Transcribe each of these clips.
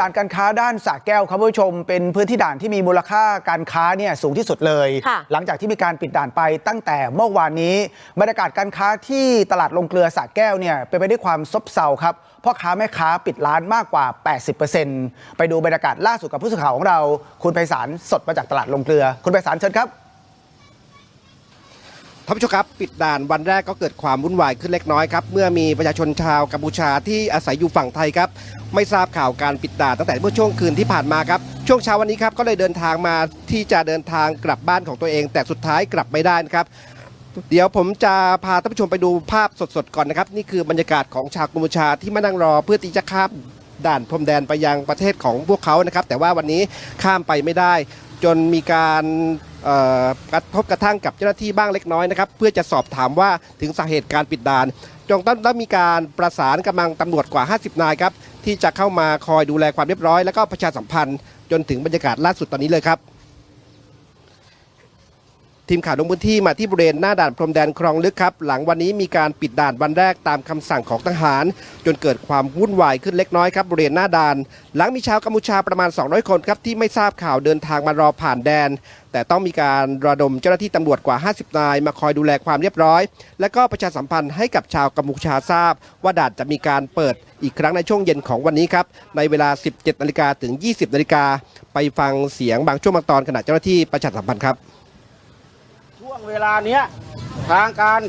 ด่านการค้าด้านสระแก้วครับผู้ชม เป็นพื้นที่ด่านที่มีมูลค่าการค้าเนี่ยสูงที่สุดเลยค่ะหลังจากที่มีการปิดด่านไปตั้งแต่เมื่อวานนี้บรรยากาศการค้าที่ตลาดลงเกลือสระแก้วเนี่ยเป็นไปด้วยความซบเซาครับพ่อค้าแม่ค้าปิดร้านมากกว่า 80%ไปดูบรรยากาศล่าสุดกับผู้สื่อข่าวของเรา คุณไพศาลสดมาจากตลาดลงเกลือ คุณไพศาลเชิญครับ ท่านผู้ชมครับปิดด่านวันแรกก็เกิดความวุ่นวายขึ้นเล็กน้อยครับเมื่อมีประชาชนชาวกัมพูชาที่อาศัยอยู่ฝั่งไทยครับไม่ทราบข่าวการปิดด่านตั้งแต่เมื่อช่วงคืนที่ผ่านมาครับช่วงเช้าวันนี้ครับก็เลยเดินทางมาที่จะเดินทางกลับบ้านของตัวเอง แต่สุดท้ายกลับไม่ได้นะครับเดี๋ยวผมจะพาท่านผู้ชมไปดูภาพสดๆก่อนนะครับนี่คือบรรยากาศของชาวกัมพูชาที่มานั่งรอเพื่อที่จะข้ามด่านพรมแดนไปยังประเทศของพวกเขานะครับแต่ว่าวันนี้ข้ามไปไม่ได้ จนมีการกระทบกระทั่งกับเจ้าหน้าที่บ้างเล็กน้อยนะครับ เพื่อจะสอบถามว่าถึงสาเหตุการปิดด่านจงต้องต้มีการประสานกำลังตำรวจกว่า 50 นายครับที่จะเข้ามาคอยดูแลความเรียบร้อย แล้วก็ประชาสัมพันธ์จนถึงบรรยากาศล่าสุดตอนนี้เลยครับ ทีมข่าวลงพื้นที่มาที่บริเวณหน้าด่านพรมแดนคลองลึกครับ หลังวันนี้มีการปิดด่านวันแรกตามคำสั่งของทหาร จนเกิดความวุ่นวายขึ้นเล็กน้อยครับบริเวณหน้าด่าน หลังมีชาวกัมพูชาประมาณ 200 คนครับที่ไม่ทราบข่าวเดินทางมารอผ่านแดน แต่ต้องมีการระดมเจ้าหน้าที่ตำรวจกว่า 50 นาย มาคอยดูแลความเรียบร้อย และก็ประชาสัมพันธ์ให้กับชาวกัมพูชาทราบ ว่าด่านจะมีการเปิดอีกครั้งในช่วงเย็นของวันนี้ครับในเวลา 17นาฬิกาถึง 20นาฬิกาไปฟังเสียงบางช่วงบางตอนขณะเจ้าหน้าที่ประชาสัมพันธ์ครับ เวลาเนี้ยทางการ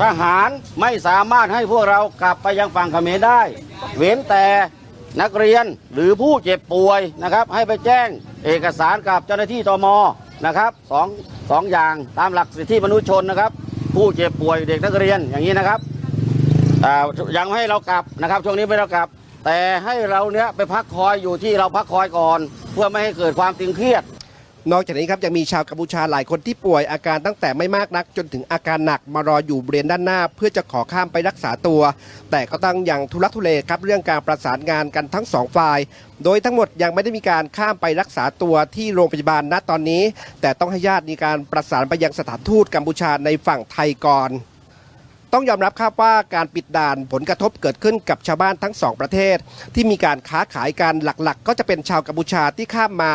ทหารไม่สามารถให้พวกเรากลับไปยังฝั่งเขมรได้ เว้นแต่นักเรียนหรือผู้เจ็บป่วยนะครับ ให้ไปแจ้งเอกสารกับเจ้าหน้าที่ตมนะครับสองสองอย่างตามหลักสิทธิมนุษยชนนะครับ ผู้เจ็บป่วยเด็กนักเรียนอย่างนี้นะครับอ่ยังให้เรากลับนะครับ ช่วงนี้ไม่เรากลับ แต่ให้เราเนี้ยไปพักคอยอยู่ที่เราพักคอยก่อน เพื่อไม่ให้เกิดความตึงเครียด นอกจากนี้ครับยังมีชาวกัมพูชาหลายคนที่ป่วยอาการตั้งแต่ไม่มากนัก จนถึงอาการหนักมารออยู่บริเวณด้านหน้า เพื่อจะขอข้ามไปรักษาตัว แต่ก็ตั้งอย่างทุลักทุเลครับเรื่องการประสานงานกันทั้งสองฝ่าย โดยทั้งหมดยังไม่ได้มีการข้ามไปรักษาตัวที่โรงพยาบาลณตอนนี้ แต่ต้องให้ญาติมีการประสานไปยังสถานทูตกัมพูชาในฝั่งไทยก่อน ต้องยอมรับครับว่าการปิดด่านผลกระทบเกิดขึ้นกับชาวบ้านทั้งสองประเทศ ที่มีการค้าขายกันหลักๆ ก็จะเป็นชาวกัมพูชาที่ข้ามมา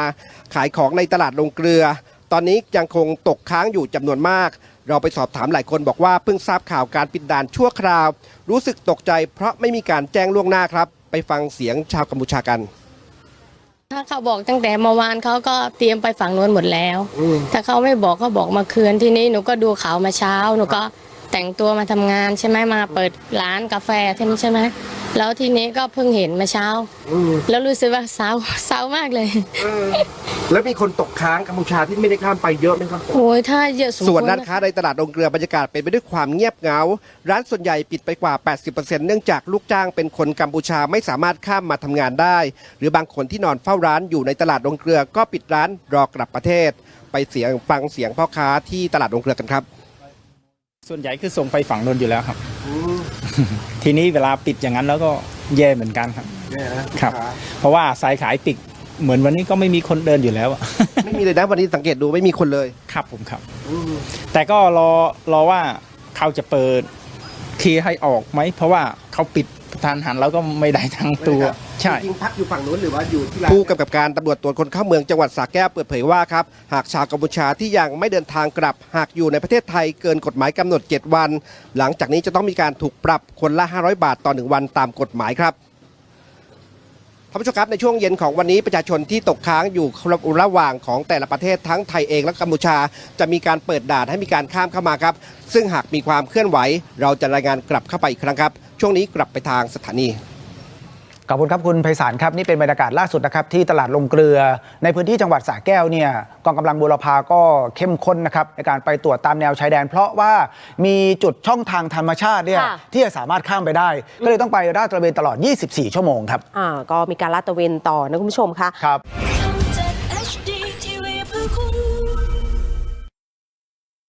ขายของในตลาดลงเกลือ ตอนนี้ยังคงตกค้างอยู่จำนวนมาก เราไปสอบถามหลายคนบอกว่าเพิ่งทราบข่าวการปิดด่านชั่วคราว รู้สึกตกใจเพราะไม่มีการแจ้งล่วงหน้าครับ ไปฟังเสียงชาวกัมพูชากันถ้าเขาบอกตั้งแต่เมื่อวานเขาก็เตรียมไปฝั่งโน้นหมดแล้ว ถ้าเขาไม่บอกเขาบอกมาคืนที่นี้หนูก็ดูข่าวมาเช้าหนูก็ แต่งตัวมาทำงานใช่ไหมมาเปิดร้านกาแฟใช่ไหมใช่ไหมแล้วทีนี้ก็เพิ่งเห็นมาเช้า แล้วรู้สึกว่าเศร้าเศร้ามากเลยแล้วมีคนตกค้างกัมพูชาที่ไม่ได้ข้ามไปเยอะไหมครับโอ้ยถ้าเยอะสมส่วนควรร้านค้าในตลาดลงเกลือบรรยากาศเป็นไปด้วยความเงียบเหงา ร้านส่วนใหญ่ปิดไปกว่า 80%เนื่องจากลูกจ้างเป็นคนกัมพูชาไม่สามารถข้ามมาทำงานได้ หรือบางคนที่นอนเฝ้าร้านอยู่ในตลาดลงเกลือก็ปิดร้านรอกลับประเทศ ไปเสียงฟังเสียงพ่อค้าที่ตลาดลงเกลือกันครับ ส่วนใหญ่คือส่งไปฝั่งนนอยู่แล้วครับ ทีนี้เวลาปิดอย่างนั้นแล้วก็แย่เหมือนกันครับครับ เพราะว่าสายขายปิดเหมือนวันนี้ก็ไม่มีคนเดินอยู่แล้วอะไม่มีเลยนะวันนี้สังเกตดูไม่มีคนเลยครับผมครับ แต่ก็รอรอว่าเขาจะเปิดคีย์ให้ออกไหม เพราะว่าเขาปิด ทานหันแล้วก็ไม่ได้ทั้งตัวใช่ จริงพักอยู่ฝั่งนู้นหรือว่าอยู่ที่ร้าน ผู้กำกับการตำรวจตรวจคนเข้าเมืองจังหวัดสระแก้วเปิดเผยว่าครับหากชาวกัมพูชาที่ยังไม่เดินทางกลับ หากอยู่ในประเทศไทยเกินกฎหมายกำหนด 7 วัน หลังจากนี้จะต้องมีการถูกปรับคนละ 500 บาทต่อ 1 วันตามกฎหมายครับท่านผู้ชมครับในช่วงเย็นของวันนี้ประชาชนที่ตกค้างอยู่ระหว่างของแต่ละประเทศทั้งไทยเองและกัมพูชา จะมีการเปิดด่านให้มีการข้ามเข้ามาครับ ซึ่งหากมีความเคลื่อนไหว เราจะรายงานกลับเข้าไปอีกครั้งครับ ช่วงนี้กลับไปทางสถานีขอบคุณครับคุณไพศาลครับนี่เป็นบรรยากาศล่าสุดนะครับที่ตลาดลงเกลือ ในพื้นที่จังหวัดสระแก้วเนี่ยกองกำลังบูรพาก็เข้มข้นนะครับในการไปตรวจตามแนวชายแดน เพราะว่ามีจุดช่องทางธรรมชาติเนี่ยค่ะที่จะสามารถข้ามไปได้ ก็เลยต้องไปราดตระเวนตลอด 24 ชั่วโมงครับอ่าก็มีการลาดตระเวนต่อนะคุณผู้ชมคะครับ